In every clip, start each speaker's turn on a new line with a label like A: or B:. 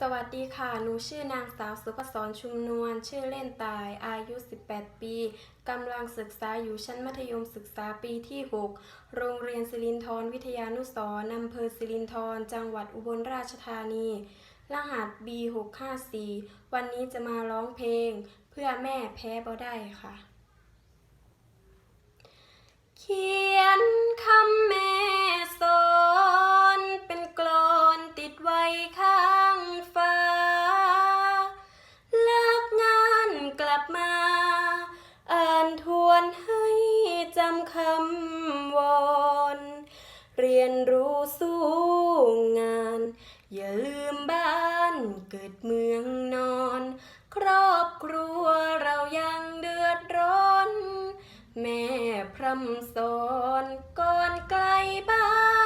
A: สวัสดีค่ะ หนูชื่อนางสาวสุภศรชุมนวล ชื่อเล่นตาย อายุ 18 ปี กำลังศึกษาอยู่ชั้นมัธยมศึกษาปีที่ 6 โรงเรียนสิรินธรวิทยานุสรณ์อำเภอสิรินธรจังหวัดอุบลราชธานี รหัส B654 วันนี้จะมาร้องเพลง เพื่อแม่แพ้บ่ได้ค่ะ เขียนคำ สู้งาน อย่าลืมบ้านเกิดเมืองนอน ครอบครัวเรายังเดือดร้อน แม่พร่ำสอนก่อนไกลบ้าน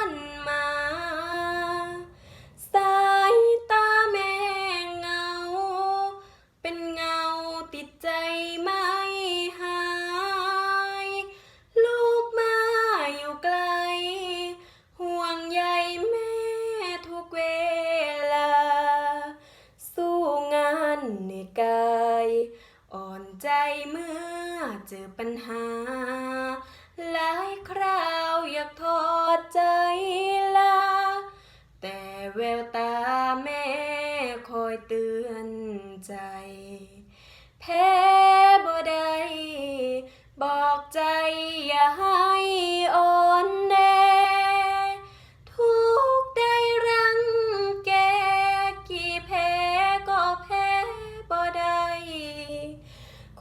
A: กาย อ่อนใจเมื่อเจอปัญหา หลายคราวอยากทอดใจลา แต่แววตาแม่คอยเตือนใจแพ้บ่ได้บอกใจอย่าให้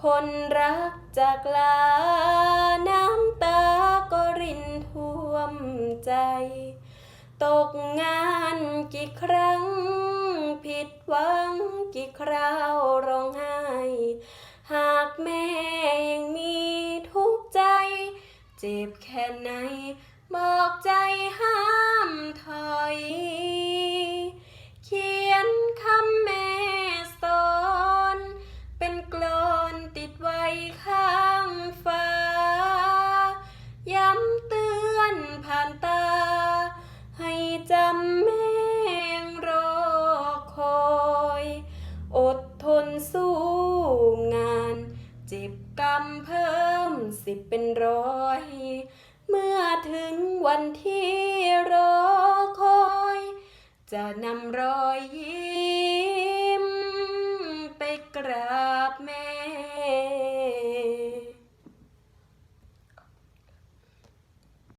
A: คนรักจากลา น้ำตาก็รินท่วมใจ ตกงานกี่ครั้ง ผิดหวังกี่คราวร้องไห้ หากแม่ยังมีทุกข์ใจ เจ็บแค่ไหน งานเจ็บกรรมเพิ่มสิบเป็นร้อย เมื่อถึงวันที่รอคอย จะนำรอยยิ้มไปกราบแม่